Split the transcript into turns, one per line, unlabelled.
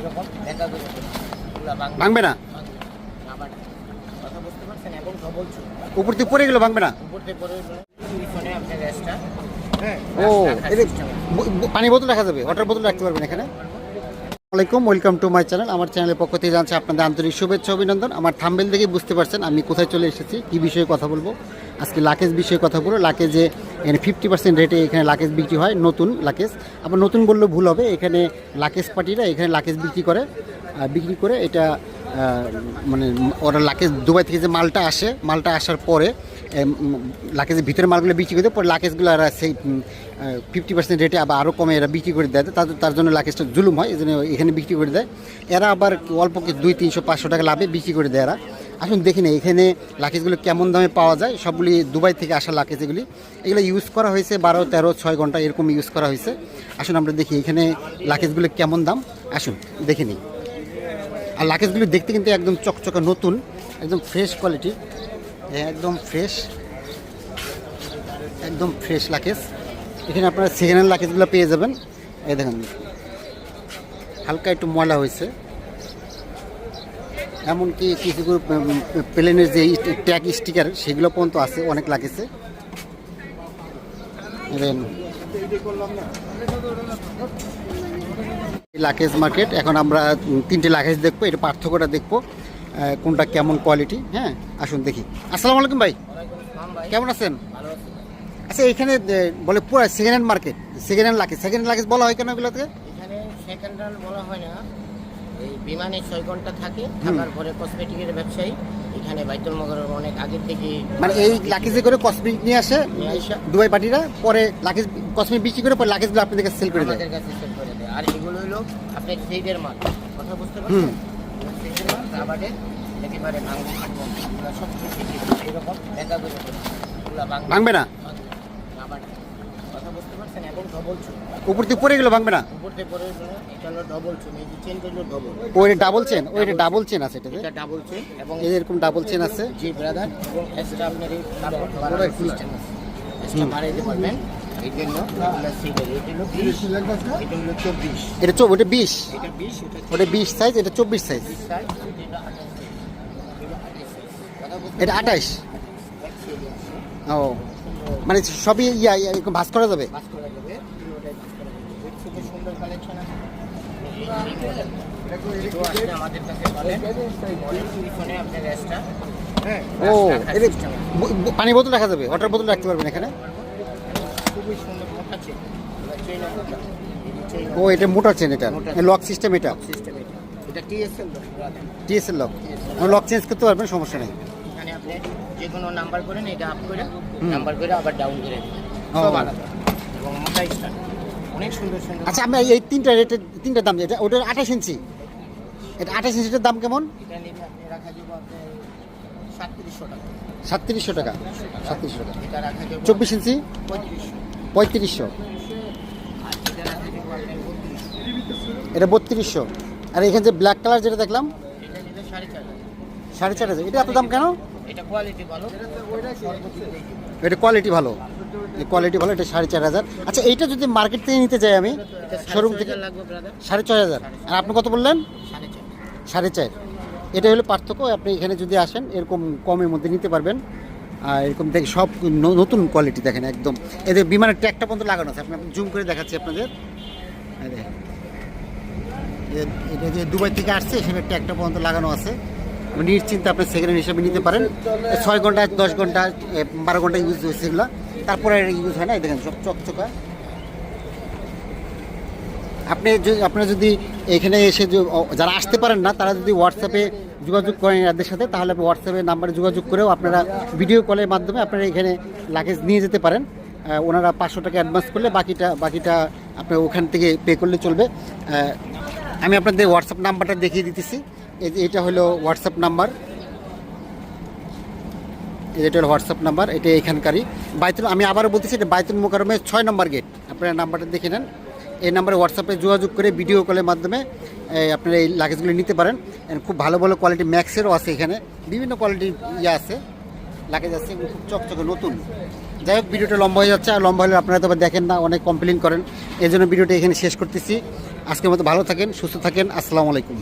এরকম দেখা ভাঙবে।
না? উপর থেকে পড়ে গেলে ভাঙবে না?
থেকে পরে
ও পানি বোতল রাখা যাবে? ওয়াটার বোতল রাখতে পারবেন এখানে? আসসালামাইকুম ওয়েলকাম টু মাই চ্যানেল আমার চ্যানেলের পক্ষ থেকে জানছি আপনাদের আন্তরিক শুভেচ্ছা অভিনন্দন। আমার থাম্বেল দেখেই বুঝতে পারছেন আমি কোথায় চলে এসেছি কি বিষয়ে কথা বলব। আজকে লাকেজ বিষয়ে কথা বলব। লাকেজে এখানে ফিফটি পার্সেন্ট রেটে এখানে লাকেজ বিক্রি হয় নতুন লাকেজ। আবার নতুন বললেও ভুল হবে এখানে লাকেজ পার্টিরা এখানে লাকেজ বিক্রি করে। বিক্রি করে এটা মানে ওরা লাকেজ দুবাই থেকে যে মালটা আসে মালটা আসার পরে লাকেজের ভিতরে মালগুলো বিক্রি করে দেয়, পরে লাকেজগুলো এরা সেই ফিফটি পার্সেন্ট রেটে আবার আরও কমে এরা বিক্রি করে দেয়। তাদের তার জন্য লাকেজটা জুলুম হয় এই জন্য এখানে বিক্রি করে দেয়। এরা আবার অল্প দুই তিনশো পাঁচশো টাকা লাভে বিক্রি করে দেয় এরা। আসুন দেখি না এখানে লাকেজগুলো কেমন দামে পাওয়া যায়, সবগুলি দুবাই থেকে আসা লাকেজ এগুলি। ইউজ করা হয়েছে বারো, তেরো, ছয় ঘণ্টা এরকম ইউজ করা হয়েছে। আসুন আমরা দেখি এখানে লাকেজগুলো কেমন দাম। আসুন দেখে নিই। আর লাকেজগুলি দেখতে কিন্তু একদম চকচকে নতুন, একদম ফ্রেশ কোয়ালিটির একদম ফ্রেশ একদম ফ্রেশ লাকেজ এখানে আপনারা সেকেন্ড হ্যান্ড লাকেজগুলো পেয়ে যাবেন। এই দেখেন, হালকা একটু ময়লা হয়েছে। এমনকি কিছু প্লেনের যে ট্যাগ স্টিকার সেগুলো পর্যন্ত আছে, অনেক লাগেছে। লাকেজ মার্কেট এখন আমরা তিনটে লাকেজ দেখব এটা পার্থক্যটা দেখব কোনটা কেমন কোয়ালিটি হ্যাঁ? আসুন দেখি। আসসালামু আলাইকুম ভাই। কেমন আছেন? আচ্ছা এখানে বলে পুরো second hand market second hand luggage second hand luggage বলা হয় কেন
এখানে সেকেন্ড হ্যান্ড বলা হয় না। এই বিমানে ছয় ঘণ্টা থাকে থাকার পরে কসমেটিকের ব্যবসায়ী এখানে বাইতুল মগরের অনেক আগে থেকে
মানে এই লাকেজে করে কসমেটিক নিয়ে আসে দুবাই পার্টিরা পরে লাকেজ কসমেটিক বিক্রি করে পরে লাকেজগুলো আপনাদেরকে সেল করে দেয়।
আমাদের কাছে সেল করে দেয়। আর এগুলো হলো আপনার সেইদের মাল। কথা বুঝতে। পারছেন? সেইদের মাল রাবারের একেবারে ভাঙবে সব কিছু এরকম গেছে এগুলো ভাঙবে।
না?
বুঝতে পারছেন এবং ডবল চুল
উপর থেকে পড়ে গেলে ভাঙবে না?
উপর এটা হলো ডবল চুল এই যে চেনটা হলো ডবল
ওই ডাবল চেন ওই ডাবল চেন আছে এটাতে
এটা ডাবল চেন এবং
এরকম ডাবল চেন আছে।
জি ব্রাদার এবং এক্সট্রা আপনার এই কাপড় সিস্টেম আছে। এক্সট্রা দিতে পারবেন এটা
চো ওটা বিশ। ওটা সাইজ এটা চব্বিশ সাইজ
এটা
আঠাইশ ও। মানে সবই ইয়া ইয়া ভাস করা যাবে?
করা সুন্দর কালেকশন আছে। আমাদের কাছে রেস্টটা হ্যাঁ।
ও পানি বোতল রাখা যাবে? ওয়াটার বোতল রাখতে পারবেন এখানে?
খুবই সুন্দর মোটা চেন চেন মোটা চেন
ও এটা মোটর চেন এটা।
মোটা।
লক সিস্টেম এটা।
সিস্টেম এটা। TSL
TSL lock lock change করতে পারবেন সমস্যা নেই।
এখানে আপনি যে কোনো নাম্বার করেন এটা আপ করে নাম্বার করে আবার ডাউন করে। সব আলাদা। এবং মোটা স্টার অনেক সুন্দর সুন্দর।
আচ্ছা আমি এই তিনটা রেটের তিনটা দাম এটা ওটার আঠাশ ইঞ্চি। এটা আঠাশ ইঞ্চিটার দাম কেমন?
এটা নিলে আপনি রাখা যাব আপনার সাতত্রিশশো টাকা।
সাতত্রিশশো টাকা। সাতত্রিশশো টাকা।
এটা রাখা যাব
চব্বিশ ইঞ্চি?
পঁয়ত্রিশশো। এটা বত্রিশশো।
আর এখানে যে ব্ল্যাক কালার যেটা দেখলাম
সাড়ে চার হাজার।
এটা এত দাম কেন?
এটা কোয়ালিটি ভালো।
এটা কোয়ালিটি ভালো। কোয়ালিটি ভালো এটা সাড়ে চার হাজার। আচ্ছা এইটা যদি মার্কেট থেকে নিতে যাই আমি শোরুম থেকে সাড়ে ছয় হাজার। আর আপনি কত বললেন?
সাড়ে চার।
এটা হলো পার্থক্য আপনি এখানে যদি আসেন এরকম কমের মধ্যে নিতে পারবেন। আর এরকম দেখে সব নতুন কোয়ালিটি দেখেন একদম। এদের বিমানের ট্যাগটা পর্যন্ত লাগানো আছে আপনি জুম করে দেখাচ্ছি আপনাদের। এটা যে দুবাই থেকে আসছে সেখানে ট্যাগটা পর্যন্ত লাগানো আছে। নিশ্চিন্তে আপনি সেকেন্ড হিসেবে নিতে পারেন। ছয় ঘণ্টা, দশ ঘণ্টা বারো ঘণ্টা ইউজ হয়েছে এগুলো। তারপরে ইউজ হয় না দেখেন চকচকা আপনি যদি, আপনারা যদি এখানে এসে যারা আসতে পারেন না, তারা যদি হোয়াটসঅ্যাপে যোগাযোগ করেন এদের সাথে, তাহলে হোয়াটসঅ্যাপে নাম্বারে যোগাযোগ করেও আপনারা ভিডিও কলের মাধ্যমে আপনারা এখানে লাগেজ নিয়ে যেতে পারেন। ওনারা পাঁচশো টাকা অ্যাডভান্স করলে বাকিটা বাকিটা আপনার ওখান থেকে পে করলে চলবে। আমি আপনাদের হোয়াটসঅ্যাপ নাম্বারটা দেখিয়ে দিতেছি। এটা হলো হোয়াটসঅ্যাপ নাম্বার এটা হলো হোয়াটসঅ্যাপ নাম্বার এটা এখানকারই। বাইতুল, আমি আবারও বলতেছি, এটা বাইতুল মোকারমের ছয় নম্বর গেট আপনারা নাম্বারটা দেখে নেন। এই নাম্বারে হোয়াটসঅ্যাপে যোগাযোগ করে ভিডিও কলের মাধ্যমে আপনারা এই লাগেজগুলো নিতে পারেন। খুব ভালো ভালো কোয়ালিটি ম্যাক্সেরও আছে এখানে। বিভিন্ন কোয়ালিটির ইয়ে আছে। লাগেজ আছে এগুলো খুব চকচকে নতুন। যাই হোক ভিডিওটা লম্বা হয়ে যাচ্ছে। আর লম্বা হলে আপনারা তো আবার দেখেন না, অনেক কমপ্লেন করেন। এই জন্য ভিডিওটা এখানে শেষ করতেছি। আজকের মতো ভালো থাকেন, সুস্থ থাকেন। আসসালামু আলাইকুম।